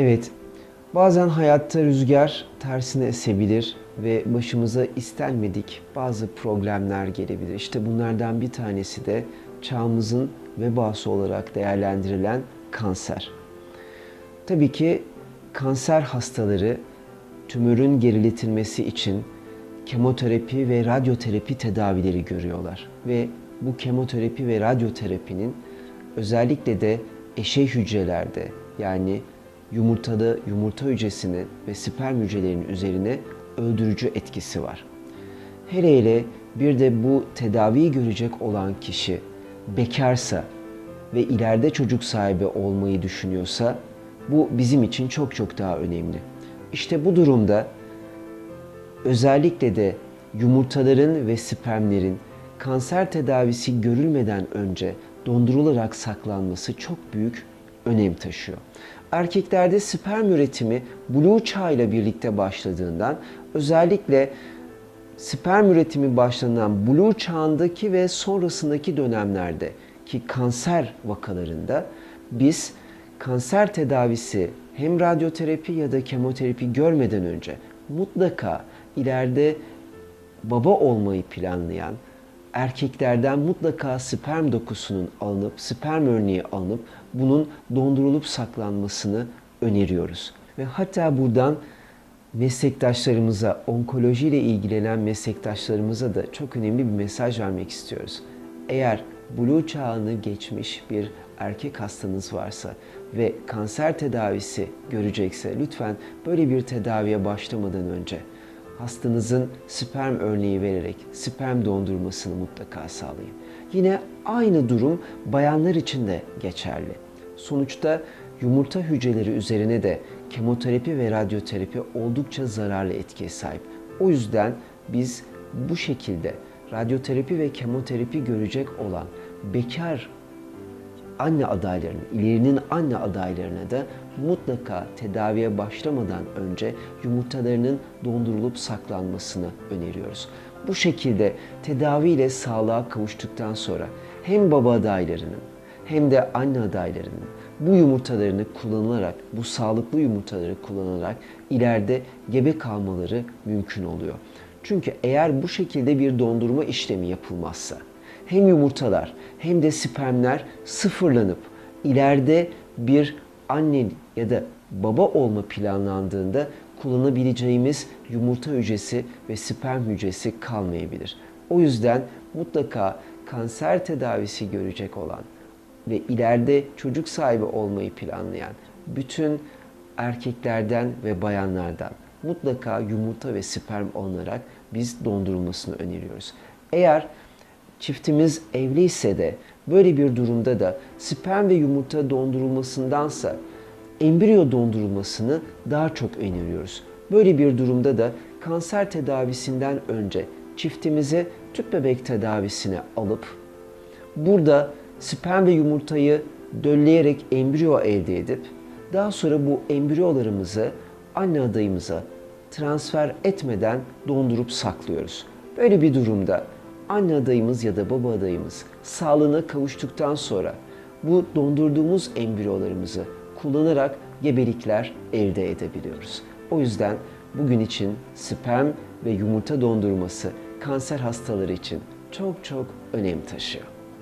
Evet, bazen hayatta rüzgar tersine esebilir ve başımıza istenmedik bazı problemler gelebilir. İşte bunlardan bir tanesi de çağımızın vebası olarak değerlendirilen kanser. Tabii ki kanser hastaları tümörün geriletilmesi için kemoterapi ve radyoterapi tedavileri görüyorlar. Ve bu kemoterapi ve radyoterapinin özellikle de eşey hücrelerde yani yumurtada yumurta hücresinin ve sperm hücrelerinin üzerine öldürücü etkisi var. Hele hele bir de bu tedaviyi görecek olan kişi bekarsa ve ileride çocuk sahibi olmayı düşünüyorsa bu bizim için çok çok daha önemli. İşte bu durumda özellikle de yumurtaların ve spermlerin kanser tedavisi görülmeden önce dondurularak saklanması çok büyük önem taşıyor. Erkeklerde sperm üretimi blue çağ ile birlikte başladığından özellikle sperm üretimi başlanan blue çağındaki ve sonrasındaki dönemlerde ki kanser vakalarında biz kanser tedavisi hem radyoterapi ya da kemoterapi görmeden önce mutlaka ileride baba olmayı planlayan erkeklerden mutlaka sperm dokusunun alınıp, sperm örneği alınıp bunun dondurulup saklanmasını öneriyoruz. Ve hatta buradan meslektaşlarımıza, onkoloji ile ilgilenen meslektaşlarımıza da çok önemli bir mesaj vermek istiyoruz. Eğer blue çağını geçmiş bir erkek hastanız varsa ve kanser tedavisi görecekse lütfen böyle bir tedaviye başlamadan önce hastanızın sperm örneği vererek sperm dondurmasını mutlaka sağlayın. Yine aynı durum bayanlar için de geçerli. Sonuçta yumurta hücreleri üzerine de kemoterapi ve radyoterapi oldukça zararlı etkiye sahip. O yüzden biz bu şekilde radyoterapi ve kemoterapi görecek olan bekar anne adaylarını, ilerinin anne adaylarına da mutlaka tedaviye başlamadan önce yumurtalarının dondurulup saklanmasını öneriyoruz. Bu şekilde tedaviyle sağlığa kavuştuktan sonra hem baba adaylarının hem de anne adaylarının bu yumurtalarını kullanılarak, bu sağlıklı yumurtaları kullanarak ileride gebe kalmaları mümkün oluyor. Çünkü eğer bu şekilde bir dondurma işlemi yapılmazsa hem yumurtalar hem de spermler sıfırlanıp ileride bir anne ya da baba olma planlandığında kullanabileceğimiz yumurta hücresi ve sperm hücresi kalmayabilir. O yüzden mutlaka kanser tedavisi görecek olan ve ileride çocuk sahibi olmayı planlayan bütün erkeklerden ve bayanlardan mutlaka yumurta ve sperm alınarak biz dondurulmasını öneriyoruz. Eğer çiftimiz evliyse de böyle bir durumda da sperm ve yumurta dondurulmasındansa embriyo dondurulmasını daha çok öneriyoruz. Böyle bir durumda da kanser tedavisinden önce çiftimize tüp bebek tedavisine alıp burada sperm ve yumurtayı dölleyerek embriyo elde edip daha sonra bu embriyolarımızı anne adayımıza transfer etmeden dondurup saklıyoruz. Böyle bir durumda anne adayımız ya da baba adayımız sağlığına kavuştuktan sonra bu dondurduğumuz embriyolarımızı kullanarak gebelikler elde edebiliyoruz. O yüzden bugün için sperm ve yumurta dondurması kanser hastaları için çok çok önem taşıyor.